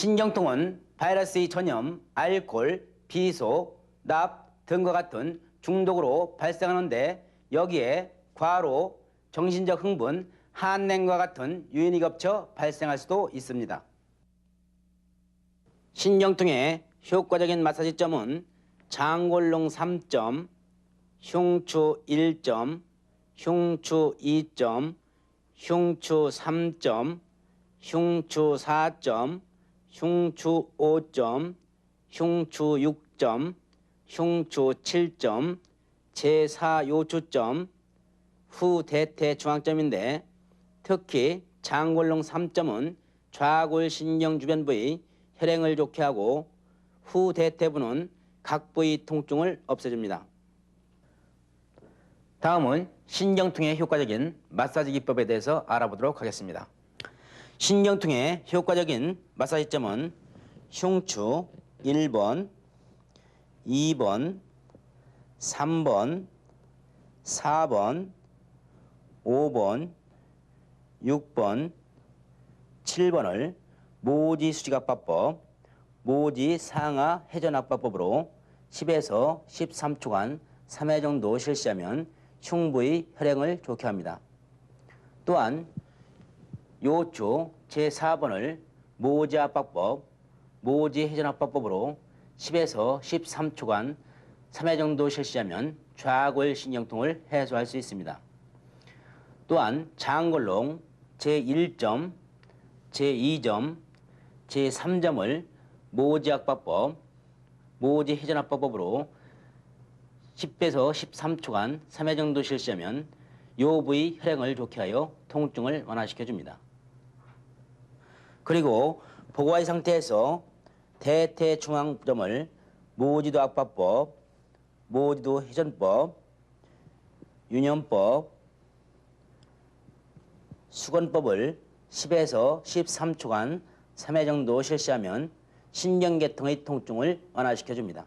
신경통은 바이러스의 전염, 알코올, 비소, 납 등과 같은 중독으로 발생하는데 여기에 과로, 정신적 흥분, 한냉과 같은 요인이 겹쳐 발생할 수도 있습니다. 신경통의 효과적인 마사지점은 장골롱 3점, 흉추 1점, 흉추 2점, 흉추 3점, 흉추 4점, 흉추 5점, 흉추 6점, 흉추 7점, 제4 요추점, 후대퇴 중앙점인데 특히 장골롱 3점은 좌골 신경 주변 부위 혈행을 좋게 하고 후대퇴부는 각 부위 통증을 없애줍니다. 다음은 신경통의 효과적인 마사지 기법에 대해서 알아보도록 하겠습니다. 신경통의 효과적인 마사지점은 흉추 1번, 2번, 3번, 4번, 5번, 6번, 7번을 모지 수직압박법, 모지 상하 회전압박법으로 10에서 13초간 3회 정도 실시하면 흉부의 혈행을 좋게 합니다. 또한 요추 제4번을 모지 압박법, 모지 회전압박법으로 10에서 13초간 3회 정도 실시하면 좌골 신경통을 해소할 수 있습니다. 또한 장골롱 제1점, 제2점, 제3점을 모지압박법, 모지 회전압박법으로 10에서 13초간 3회 정도 실시하면 요 부위 혈행을 좋게 하여 통증을 완화시켜 줍니다. 그리고 보고의 상태에서 대퇴 중앙점을 모지도 압박법, 모지도 회전법, 유념법, 수건법을 10에서 13초간 3회 정도 실시하면 신경계통의 통증을 완화시켜 줍니다.